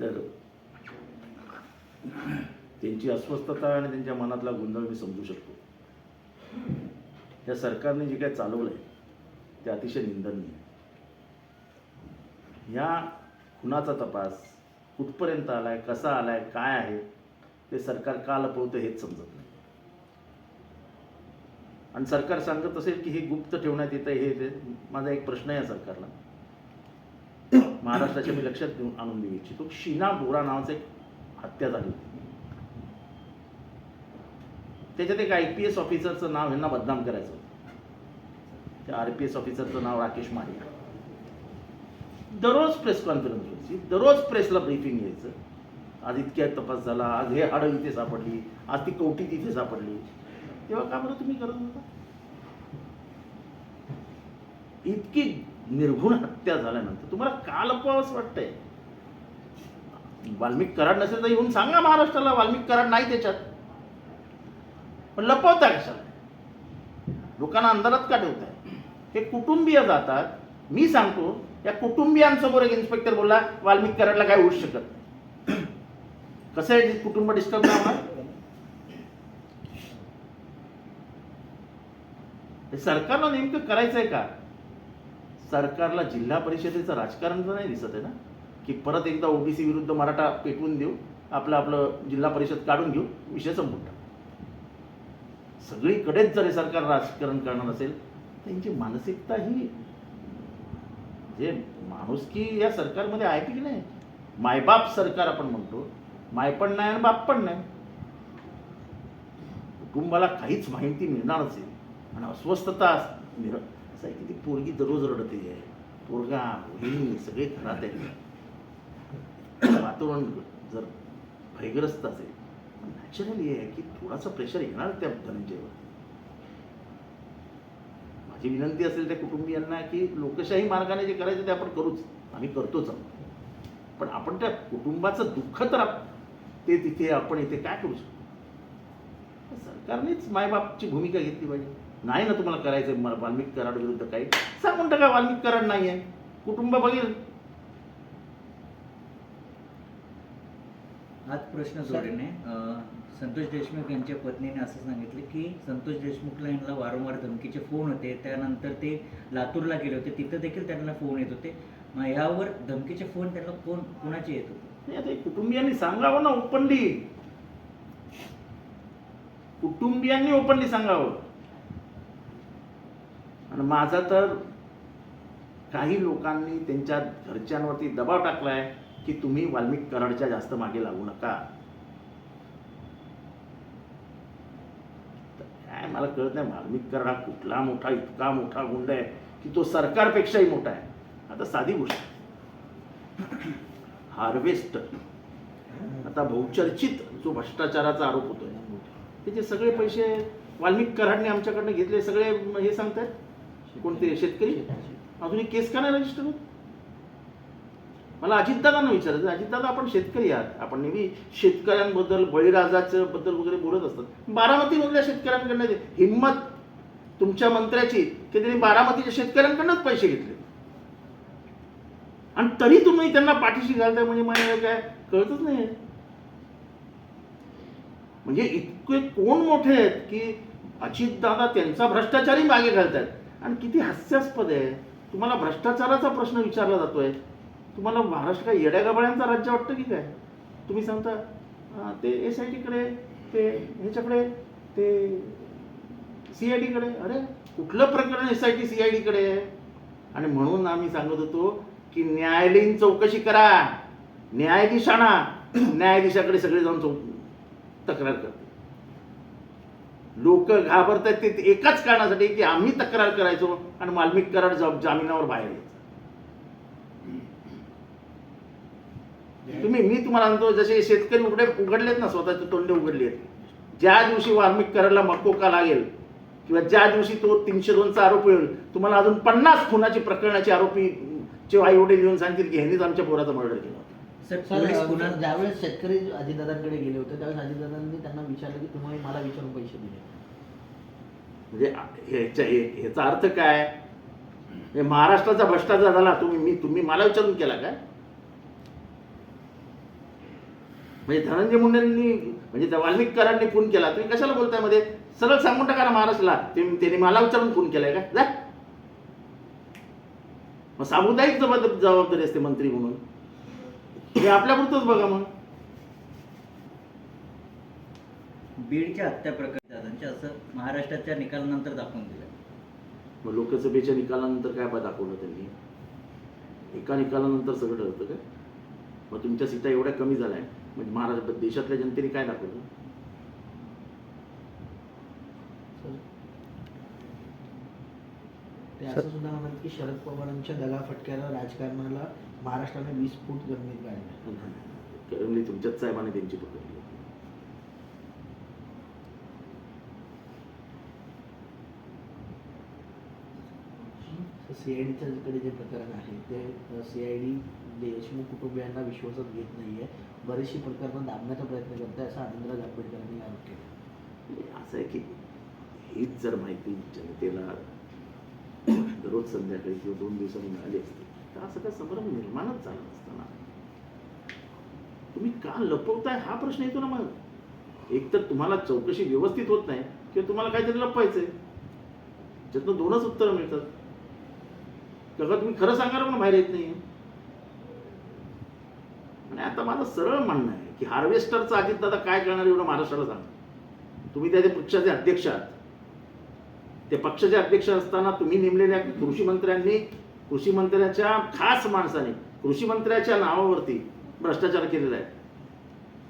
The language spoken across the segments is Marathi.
तर त्यांची अस्वस्थता आणि त्यांच्या मनातला गोंधळ मी समजू शकतो. या सरकारने जे काय चालवलं आहे ते अतिशय निंदनीय आहे. ह्या खुनाचा तपास कुठपर्यंत आलाय कसा आलाय काय आहे ते सरकार का लपवतं हेच समजत नाही. आणि सरकार सांगत असेल की हे गुप्त ठेवण्यात येतं हे ते माझा एक प्रश्न आहे सरकारला. महाराष्ट्राच्या मी लक्षात घेऊन आणून देऊ इच्छितो शीना बोरा नावाचं एक हत्या झाली त्याच्यात एक आय पी एस ऑफिसरचं नाव ह्यांना बदनाम करायचं होतं. त्या आर पी एस ऑफिसरचं नाव राकेश मारिया दररोज प्रेस कॉन्फरन्स व्हायची दररोज प्रेसला ब्रीफिंग यायचं. आज इतक्या तपास झाला आज हे हाडं इथे सापडली आज ती कवटी तिथे सापडली. तेव्हा का बरं तुम्ही करत होता? इतकी निर्घुण हत्या झाल्यानंतर तुम्हाला का लपवावंच वाटतंय? वाल्मिक कराड नसेल तर येऊन सांगा महाराष्ट्राला वाल्मिक कराड नाही त्याच्यात. पण लपवता कशाला? लोकांना अंधारात का ठेवताय? हे कुटुंबीय जातात. मी सांगतो या कुटुंबियांसमोर एक इन्स्पेक्टर बोलला वाल्मिक कराडला काय होऊ शकत नाही. कसं आहे कुटुंब डिस्टर्ब राहणार होणार सरकारला नेमकं करायचंय का? सरकारला जिल्हा परिषदेचं राजकारण तर नाही दिसत आहे ना? की परत एकदा ओबीसी विरुद्ध मराठा पेटवून देऊ आपलं आपलं जिल्हा परिषद काढून घेऊ विषय संपून सगळीकडेच जर हे सरकार राजकारण करणार असेल त्यांची मानसिकता ही जे माणुसकी या सरकारमध्ये आहे की नाही? मायबाप सरकार आपण म्हणतो. माय पण नाही आणि बाप पण नाही. कुटुंबाला काहीच माहिती मिळणार असेल आणि अस्वस्थता निर असं आहे की ती पोरगी दररोज रडते आहे. पोरगा बहिणी सगळे घरात आहेत. वातावरण जर भयग्रस्त असेल नॅचरली आहे की थोडासा प्रेशर येणार त्या धनंजयवर माझी विनंती असेल त्या कुटुंबियांना की लोकशाही मार्गाने जे करायचं ते आपण करूच. आम्ही करतोच आहोत. पण आपण त्या कुटुंबाचं दुःख तर ते तिथे आपण इथे काय करू शकतो? सरकारनेच मायबापची भूमिका घेतली पाहिजे. नाही ना तुम्हाला करायचं म- वाल्मिक कराड विरुद्ध काही सांगून टाका वाल्मिक कराड नाही आहे कुटुंब बघेल. हाच प्रश्न जोडीने संतोष देशमुख यांच्या पत्नीने असं सांगितलं की संतोष देशमुखला यांना वारंवार धमकीचे फोन होते. त्यानंतर ते लातूरला गेले होते. तिथं देखील त्यांना फोन येत होते. मग ह्यावर धमकीचे फोन त्यांना कोण कुणाचे येत होते? नाही, आता कुटुंबियांनी सांगावं ना ओपनली. कुटुंबियांनी ओपनली सांगावं. आणि माझा तर काही लोकांनी त्यांच्या घरच्यांवरती दबाव टाकलाय की तुम्ही वाल्मिक कराडच्या जास्त मागे लागू नका. तर काय मला कळत नाही वाल्मिक कराड हा कुठला मोठा इतका मोठा गुंड आहे की तो सरकारपेक्षाही मोठा आहे. आता साधी गोष्ट. हार्वेस्ट. आता बहुचर्चित जो भ्रष्टाचाराचा आरोप होतोय त्याचे सगळे पैसे वाल्मिक कराडने आमच्याकडनं घेतले सगळे हे सांगतायत? कोणते? शेतकरी? अजूनही केस का नाही रजिस्टर होत? मला अजितदादांना विचारायचं अजितदादा आपण शेतकरी आहात. आपण नेहमी शेतकऱ्यांबद्दल बळीराजाच्या बद्दल वगैरे बोलत असतात. बारामतीमधल्या शेतकऱ्यांकडनं हिंमत तुमच्या मंत्र्याची की त्यांनी बारामतीच्या शेतकऱ्यांकडनंच पैसे घेतले. आणि तरी तुम्ही त्यांना पाठीशी घालताय म्हणजे मला काय? कळतच नाही म्हणजे इतके कोण मोठे आहेत की अजितदादा त्यांचा भ्रष्टाचारी मागे घालतायत. आणि किती हास्यास्पद आहे. तुम्हाला भ्रष्टाचाराचा प्रश्न विचारला जातोय. तुम्हाला महाराष्ट्र काय येड्यागाबळ्यांचा राज्य वाटतं की काय? तुम्ही सांगता ते एस आय टीकडे ते ह्याच्याकडे ते सी आय डीकडे अरे कुठलं प्रकरण S I T C I डीकडे आहे आणि म्हणून आम्ही सांगत होतो की न्यायालयीन चौकशी करा. न्यायाधीश आणा न्यायाधीशाकडे सगळे जाऊन चौ तक्रार करते लोक घाबरतात ते एकाच कारणासाठी की आम्ही तक्रार करायचो आणि मालमिक कराड जामिनावर बाहेर यायचं. तुम्ही मी तुम्हाला सांगतो जसे शेतकरी उघडे उघडलेत ना स्वतःचे तोंडे उघडले आहेत ज्या दिवशी वाल्मिक कराडला मकोका लागेल किंवा ज्या दिवशी तो तीनशे दोनचा आरोप येईल तुम्हाला अजून पन्नास खुनाची प्रकरणाचे आरोपी चे आई वडील येऊन सांगतील की ह्यांनीच आमच्या पोराचा मर्डर केला. सर पोलीस अ, गुन्हा ज्यावेळेस शेतकरी अजितदादांकडे गेले होते त्यावेळेस अजितदादांनी त्यांना विचारलं की तुम्ही मला विचारून पैसे दिले. म्हणजे ह्याच्या हे- ह्याचा अर्थ काय? म्हणजे महाराष्ट्राचा भ्रष्टाचार झाला तुम्ही मी तुम्ही मला विचारून केला काय? म्हणजे धनंजय मुंडेंनी म्हणजे त्या वाल्मिककरांनी फोन केला. तुम्ही कशाला बोलतायमध्ये? सरळ सांगून टाका ना महाराष्ट्राला. त्यांनी मला विचारून फोन केलाय का? जा. मग सामुदायिक जबाबदारी जबाबदारी असते मंत्री म्हणून. हे आपल्यापुरतंच बघा मग. बीडच्या हत्या प्रकरणी दादांच्या असं महाराष्ट्राच्या निकालानंतर दाखवून दिलं. मग लोकसभेच्या निकालानंतर काय बा दाखवलं त्यांनी? एका निकालानंतर सगळं ठरतं काय मग तुमच्या सीटा एवढ्या कमी झाल्या म्हणजे महाराष्ट्र देशातल्या जनतेने काय दाखवलं सर, ते असं सुद्धा म्हणाले की शरद पवारांच्या दगाफटक्याला राजकारणाला महाराष्ट्राने वीस फूट जमिनीत गाडलं. करंगली तुमच्याच साहेबाने त्यांची पकडली सीआयडीच्या कडे जे प्रकरण आहे ते सीआयडी देशमुख कुटुंबियांना विश्वासात घेत नाहीये. बरीचशी प्रकरणं दाबण्याचा प्रयत्न करते असं आनंदराज आंबेडकरांनी आरोप केला. असं आहे की हीच जर माहिती जनतेला म्हणजे दररोज संध्याकाळी किंवा दोन दिवसांनी मिळाली असते तर असं काय संभ्रम निर्माणच झाला असताना तुम्ही का लपवताय हा प्रश्न येतो ना मग एक तर तुम्हाला चौकशी व्यवस्थित होत नाही किंवा तुम्हाला काहीतरी लपवायचंय. त्यातनं दोनच उत्तरं मिळतात. किंवा तुम्ही खरं सांगायला पण बाहेर येत नाही आणि आता माझं सरळ म्हणणं आहे की हार्वेस्टरचं अजितदादा काय करणार एवढं महाराष्ट्राला सांगा. तुम्ही त्या पक्षाचे अध्यक्ष आहात. ते पक्षाचे अध्यक्ष असताना तुम्ही नेमलेल्या कृषी मंत्र्यांनी कृषी मंत्र्याच्या खास माणसाने कृषी मंत्र्याच्या नावावरती भ्रष्टाचार केलेला आहे.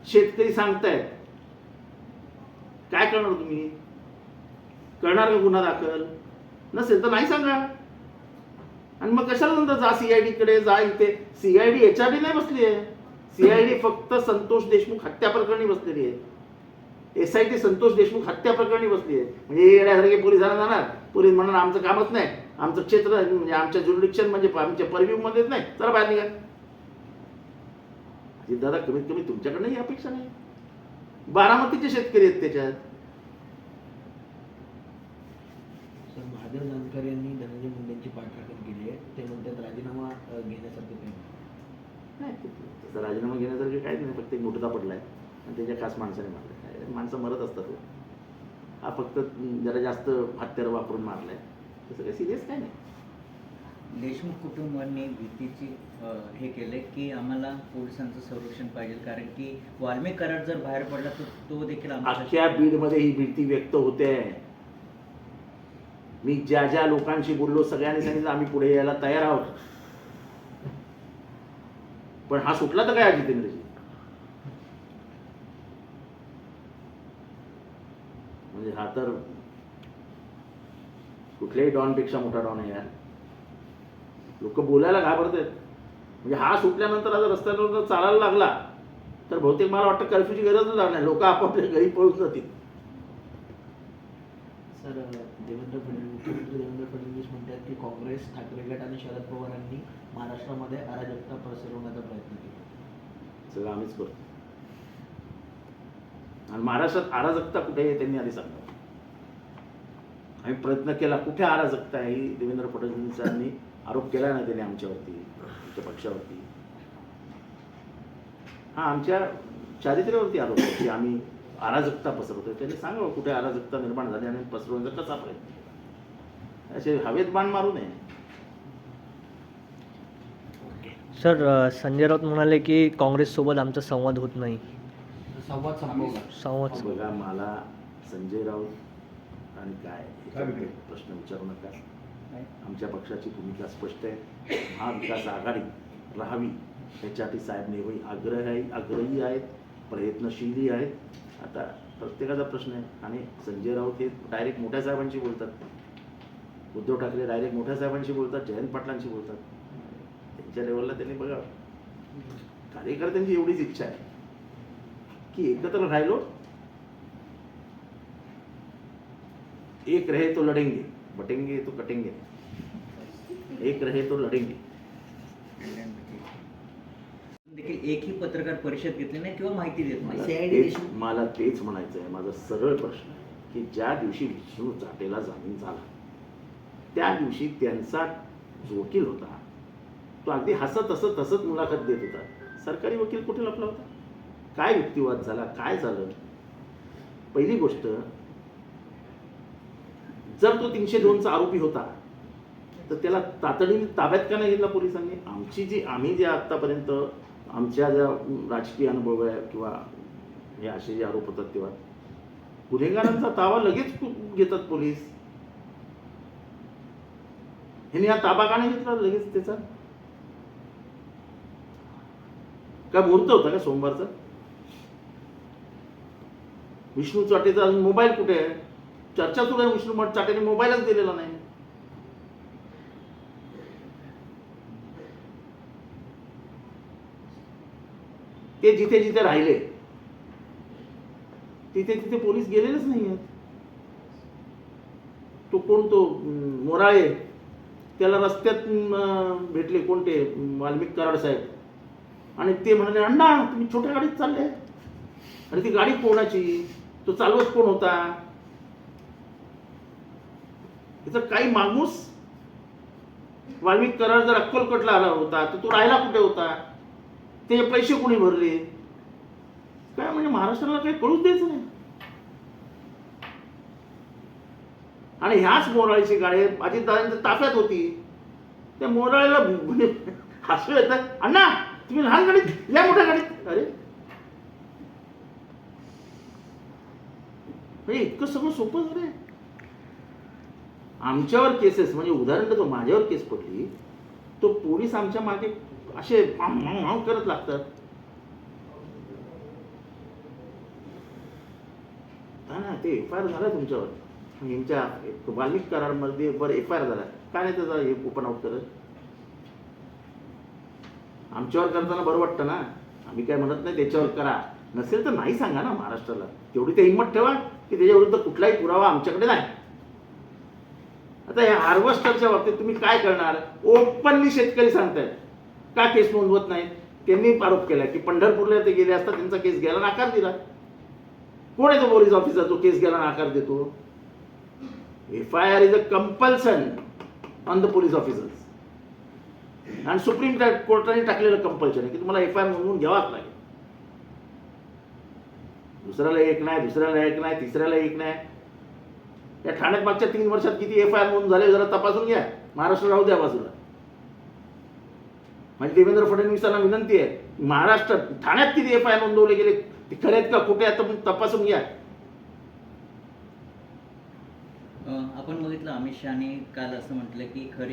शेतकरी सांगतायत. काय करणार तुम्ही? करणार का गुन्हा दाखल? नसेल तर नाही सांगा आणि मग कशाला नंतर जा सीआयडी कडे जा इथे? सीआयडी एचआरडी नाही बसली आहे. सीआयडी फक्त संतोष देशमुख हत्या प्रकरणी बसलेली आहे. S I T Santosh Deshmukh हत्या प्रकरणी बसली आहे. म्हणजे हे येण्यासारखे पोलिसांना जाणार पोलीस म्हणणार आमचं कामच नाही. आमचं क्षेत्र म्हणजे आमच्या जुरिडिक्शन म्हणजे आमच्या परव्ह्यू मध्येच नाही. चला बाहेर निघा. अजित दादा कमीत कमी तुमच्याकडनं ही अपेक्षा नाही. बारामतीचे शेतकरी आहेत त्याच्यात. सर महादेव जानकर यांनी धनंजय मुंडेंची पाठराखण केली आहे. ते म्हणतात राजीनामा घेण्यासारखं काही नाही. राजीनामा घेण्यासारखं काहीच नाही. फक्त एक मुठदा पडलाय. आणि त्याच्या खास माणसाने मारलाय. माणसं मरत असतात हो. हा फक्त जरा जास्त हत्यार वापरून मारलाय. तसं काही सिरियस काय नाही. देशमुख कुटुंबांनी भीतीची हे केले की आम्हाला पोलिसांचं संरक्षण पाहिजे. कारण की वाल्मिक करार जर बाहेर पडला तर तो देखील आमच्या अख्ख्या बीडमध्ये ही भीती व्यक्त होते. मी ज्या ज्या लोकांशी बोललो सगळ्यांनी सांगितलं आम्ही पुढे यायला तयार आहोत. पण हा सुटला तर काय जितेंद्रजी म्हणजे हा तर कुठल्याही डॉनपेक्षा मोठा डॉन आहे यार. लोक बोलायला घाबरत आहेत म्हणजे हा सुटल्यानंतर आता रस्त्यावर जर चालायला लागला तर बहुतेक मला वाटतं कर्फ्यूची गरजच लागणार नाही. लोक आपापल्या घरी पळून जातील. सर देवेंद्र फडणवीस मुख्यमंत्री देवेंद्र फडणवीस म्हणतात की काँग्रेस ठाकरे गट आणि शरद पवारांनी महाराष्ट्रामध्ये अराजकता पसरवण्याचा प्रयत्न केला. सगळं आम्हीच करतो. आणि महाराष्ट्रात अराजकता कुठे आहे त्यांनी आधी सांगा आम्ही प्रयत्न केला कुठे अराजकता आहे ही देवेंद्र फडणवीसांनी आरोप केला ना त्यांनी आमच्यावरती आमच्या पक्षावरती. हा आमच्या चारित्र्यावरती आरोप आहे की आम्ही अराजकता पसरवतो त्यांनी सांगावं कुठे अराजकता निर्माण झाली आणि पसरवण्याचा कसा प्रयत्न असे हवेत बाण मारू नये. सर संजय राऊत म्हणाले की काँग्रेससोबत आमचा संवाद होत नाही. संवाद संपवला. संवाद बघा मला संजय राऊत आणि काय प्रश्न विचारू नका. आमच्या पक्षाची भूमिका स्पष्ट आहे. महाविकास आघाडी राहावी याच्यासाठी साहेब नेहमी आग्रही आग्रही आहेत प्रयत्नशीलही आहेत. आता प्रत्येकाचा प्रश्न आहे. आणि संजय राऊत हे डायरेक्ट मोठ्या साहेबांशी बोलतात. उद्धव ठाकरे डायरेक्ट मोठ्या साहेबांशी बोलतात जयंत पाटलांशी बोलतात. त्यांच्या लेवलला त्यांनी बघा कार्यकर्त्यांची एवढीच इच्छा आहे. की एकत्र राहिलो. एक रहे तो लढेंगे बटेंगे तो कटेंगे. एक रहे तो लढेंगे देखील एकही पत्रकार परिषद घेतली नाही किंवा माहिती देत नाही. मला तेच म्हणायचं आहे माझा सरळ प्रश्न आहे की ज्या दिवशी विष्णू चाटेला जामीन झाला त्या दिवशी त्यांचा जो वकील होता. तो अगदी हसत हसत हसत मुलाखत देत होता. सरकारी वकील कुठे लपला होता? काय युक्तिवाद झाला? काय झालं? पहिली गोष्ट जर तो तीनशे दोनचा आरोपी होता तर त्याला तातडीने ताब्यात का नाही घेतला पोलिसांनी? आमची जी आम्ही जे आत्तापर्यंत आमच्या ज्या राजकीय अनुभव आहे किंवा हे असे जे आरोप होतात तेव्हा गुन्हेगारांचा ताबा लगेच घेतात पोलीस. ह्याने हा ताबा का नाही घेतला? लगेच त्याचा? काय मुहूर्त होता का सोमवारचा? विष्णू चाटेचा अजून मोबाईल कुठे आहे? चर्चा सुरू आहे विष्णू मठ चाटेने मोबाईलच दिलेला नाही. ते जिथे जिथे राहिले तिथे तिथे पोलीस गेलेलेच नाही आहेत. तो कोण तो मोराळे त्याला रस्त्यात भेटले कोणते वाल्मिक कराड साहेब. आणि ते म्हणाले अण्णा तुम्ही छोट्या गाडीत चालले आणि ती गाडी कोणाची? तो चालवत कोण होता? त्याचा काही माणूस वाल्मिक करार जर अक्कलकोटला आला होता तर तो राहिला कुठे होता? ते पैसे कोणी भरले? काय म्हणजे महाराष्ट्राला काही कळूच द्यायचं नाही. आणि ह्याच मोराळीची गाडी अजितदादांच्या ताफ्यात होती. त्या मोराळीला म्हणजे हसू येतात अण्णा तुम्ही लहान गाडीत या मोठ्या गाडीत. अरे म्हणजे इतकं सगळं सोपं झालंय आमच्यावर केसेस म्हणजे उदाहरण देतो माझ्यावर केस पडली तो पोलीस आमच्या मागे असे करत लागतात. ना ते एफ आय आर झाला तुमच्यावर. यांच्या वाल्मिक करारमध्ये बरं एफ आय आर झाला काय नाही त्याचा हे ओपन आउट करत? आमच्यावर करताना बरं वाटतं ना. आम्ही काय म्हणत नाही त्याच्यावर करा. नसेल तर नाही सांगा ना महाराष्ट्राला. तेवढी ते हिंमत ठेवा. की त्याच्या विरुद्ध कुठलाही पुरावा आमच्याकडे नाही. आता या हार्वेस्टरच्या बाबतीत तुम्ही काय करणार? ओपनली शेतकरी सांगतायत. का केस नोंदवत नाही त्यांनी आरोप केला की पंढरपूरला ते गेले असता त्यांचा केस घ्यायला नाकार दिला. कोण आहे तो पोलीस ऑफिसर जो केस घ्यायला नाकार देतो? F I R is a compulsion on the police officers आणि सुप्रीम कोर्टाने टाकलेलं कंपल्शन आहे की तुम्हाला एफ आय आर नोंदवून घ्यावाच लागेल. दुसऱ्याला एक नाही दुसऱ्याला एक नाही तिसऱ्याला एक नाही. या ठाण्यात मागच्या तीन वर्षात किती एफ आय आर नोंद झाले जरा तपासून घ्या. महाराष्ट्र राहू द्या बाजूला. म्हणजे देवेंद्र फडणवीसांना विनंती आहे महाराष्ट्र ठाण्यात किती एफ आय आर नोंदवले गेले ते खरे आहेत का कुठे आहेत तर तपासून घ्या. आपण बघितलं अमित शहाने काल असं म्हटलं की खरी